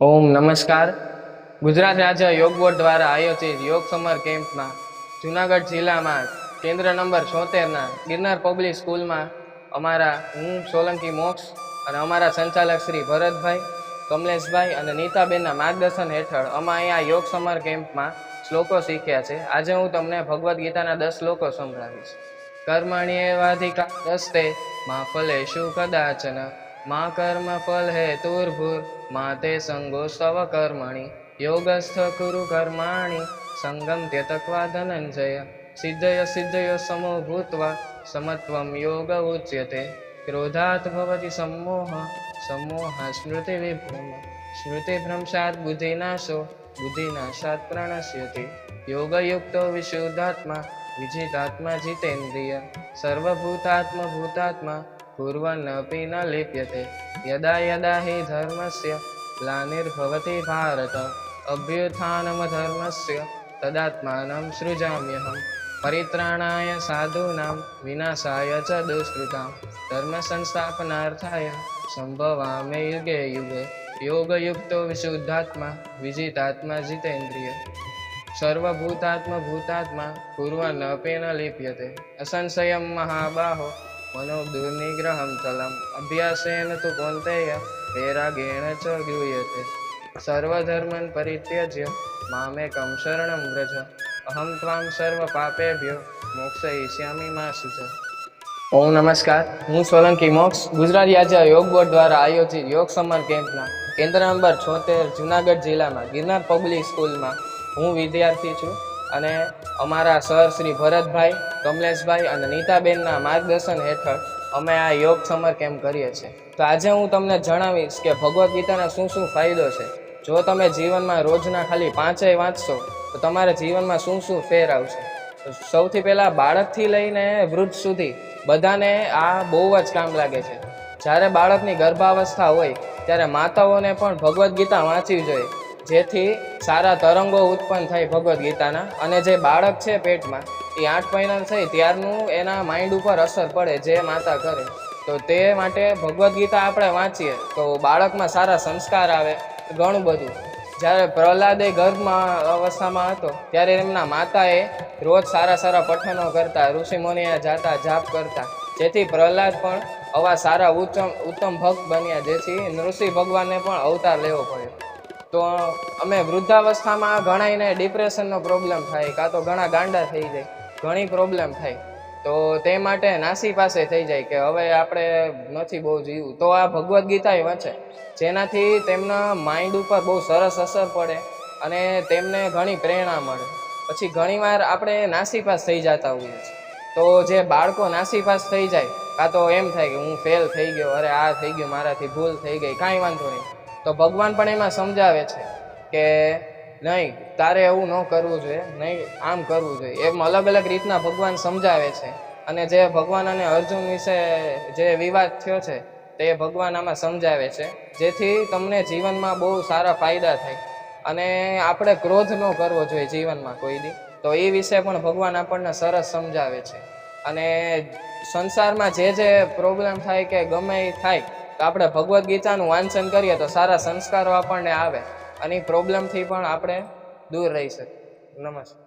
ઓમ નમસ્કાર. ગુજરાત રાજ્ય યોગ બોર્ડ દ્વારા આયોજિત યોગ સમર કેમ્પમાં જુનાગઢ જિલ્લામાં કેન્દ્ર નંબર છોતેરના ગિરનાર પબ્લિક સ્કૂલમાં અમારા હું, સોલંકી મોક્ષ અને અમારા સંચાલક શ્રી ભરતભાઈ, કમલેશભાઈ અને નીતાબેનના માર્ગદર્શન હેઠળ અમે અહીંયા યોગ સમર કેમ્પમાં શ્લોકો શીખ્યા છે. આજે હું તમને ભગવદ્ ગીતાના દસ શ્લોકો સંભળાવીશ. કર્મણ્યે વાધિકા દસ્તે, મા ફલેષુ કદાચન. મા કર્મ ફલ હેતુર્ભૂર માતે સંગો સ્વ કર્મણિ. યોગસ્થ કુરુ કર્માણિ, સંગમ ત્યતક્વા ધનંજય. સિદ્ધય સિદ્ધય સમો ભૂત્વા, સમત્વમ યોગ ઉચ્યતે. ક્રોધાત ભવતી સમોહ સમોહ સ્મૃતિ વિભ્રમ. સ્મૃતિ ભ્રંશાત બુદ્ધિનાશો બુદ્ધિનાશાત પ્રણશ્યતિ. યોગયુક્તો વિશુદ્ધાત્મા, વિજિતાત્મા જીતેન્દ્રિય. સર્વભૂતાત્મભૂતાત્મા ન લિપ્યતે યદા યદા હિ ધર્મસ્ય ગ્લાનિર્ભવતિ ભારત અભ્યુત્થાનમ ધર્મસ્ય તદાત્માनं સૃજામ્યહમ પરિત્રાણાય સાધૂનાં વિનાશાય ચ દુષ્કૃતાં ધર્મ સંસ્થાપનાર્થાય સંભવામે યુગે યુગે યોગયુક્તો વિશુદ્ધાત્મા વિજિતાત્મા જીતેન્દ્રિય સર્વભૂતાત્મ ભૂતાત્મા કુર્વન અપેન લિપ્યતે અસંશયમ મહાબાહો ચલમ અભ્યાસેન તુ કૌંતેય વૈરાગેણ ચ ગૃહ્યતે. સર્વધર્મન પરિત્યજ્ય મામેકમ શરણમ વ્રજ. અહમ ત્વામ સર્વ પાપેભ્યો મોક્ષયિષ્યામિ મા સુજ. ઓમ નમસ્કાર. હું સોલંકી મોક્ષ. ગુજરાત રાજ્ય યોગ બોર્ડ દ્વારા આયોજિત યોગ સમર કેમ્પના કેન્દ્ર નંબર છોતેર, જુનાગઢ જિલ્લામાં ગિરનાર પબ્લિક સ્કૂલમાં હું વિદ્યાર્થી છું. અને અમારા સર શ્રી ભરતભાઈ, કમલેશભાઈ અને નીતાબેનના માર્ગદર્શન હેઠળ અમે આ યોગ સમર કેમ્પ કરીએ છીએ. તો આજે હું તમને જણાવીશ કે ભગવદ્ ગીતાના શું શું ફાયદો છે. જો તમે જીવનમાં રોજના ખાલી પાંચેય વાંચશો, તો તમારા જીવનમાં શું શું ફેર આવશે. સૌથી પહેલાં બાળકથી લઈને વૃદ્ધ સુધી બધાને આ બહુ જ કામ લાગે છે. જ્યારે બાળકની ગર્ભાવસ્થા હોય, ત્યારે માતાઓને પણ ભગવદ્ ગીતા વાંચવી જોઈએ. જેથી સારા તરંગો ઉત્પન્ન થાય ભગવદ્ ગીતાના અને જે બાળક છે પેટમાં, એ આઠ મહિના થઈ ત્યારનું એના માઇન્ડ ઉપર અસર પડે જે માતા કરે. તો તે માટે ભગવદ્ ગીતા આપણે વાંચીએ, તો બાળકમાં સારા સંસ્કાર આવે, ઘણું બધું. જ્યારે પ્રહલાદે ગર્ભમાં અવસ્થામાં હતો, ત્યારે એમના માતાએ રોજ સારા સારા પઠનો કરતા ઋષિમુનિયા જાતા, જાપ કરતા. જેથી પ્રહલાદ પણ આવા સારા ઉત્તમ ઉત્તમ ભક્ત બન્યા, જેથી ઋષિ ભગવાનને પણ અવતાર લેવો પડ્યો. તો અમે વૃદ્ધાવસ્થામાં ઘણાઈને ડિપ્રેશનનો પ્રોબ્લેમ થાય, કાં તો ઘણા ગાંડા થઈ જાય, ઘણી પ્રોબ્લેમ થાય. તો તે માટે નાસી પાસે થઈ જાય કે હવે આપણે નથી બહુ જીવું. તો આ ભગવદ્ ગીતા વાંચે, જેનાથી તેમના માઇન્ડ ઉપર બહુ સરસ અસર પડે અને તેમને ઘણી પ્રેરણા મળે. પછી ઘણીવાર આપણે નાસીપાસ થઈ જતા હોઈએ છીએ. તો જે બાળકો નાસીપાસ થઈ જાય, કાં તો એમ થાય કે હું ફેલ થઈ ગયો, અરે આ થઈ ગયું, મારાથી ભૂલ થઈ ગઈ, કાંઈ વાંધો નહીં. તો ભગવાન પણ એમાં સમજાવે છે કે નહીં, તારે એવું ન કરવું જોઈએ, નહીં, આમ કરવું જોઈએ. એમ અલગ અલગ રીતના ભગવાન સમજાવે છે. અને જે ભગવાન અને અર્જુન વિશે જે વિવાદ થયો છે, તે ભગવાન આમાં સમજાવે છે. જેથી તમને જીવનમાં બહુ સારા ફાયદા થાય. અને આપણે ક્રોધ ન કરવો જોઈએ જીવનમાં કોઈ દી. તો એ વિશે પણ ભગવાન આપણને સરસ સમજાવે છે. અને સંસારમાં જે જે પ્રોબ્લેમ થાય કે ગમે એ થાય તો આપણે ભગવદ્ ગીતાનું વાંચન કરીએ તો સારા સંસ્કારો આપણને આવે અને એ પ્રોબ્લેમથી પણ આપણે દૂર રહી શકીએ. નમસ્કાર.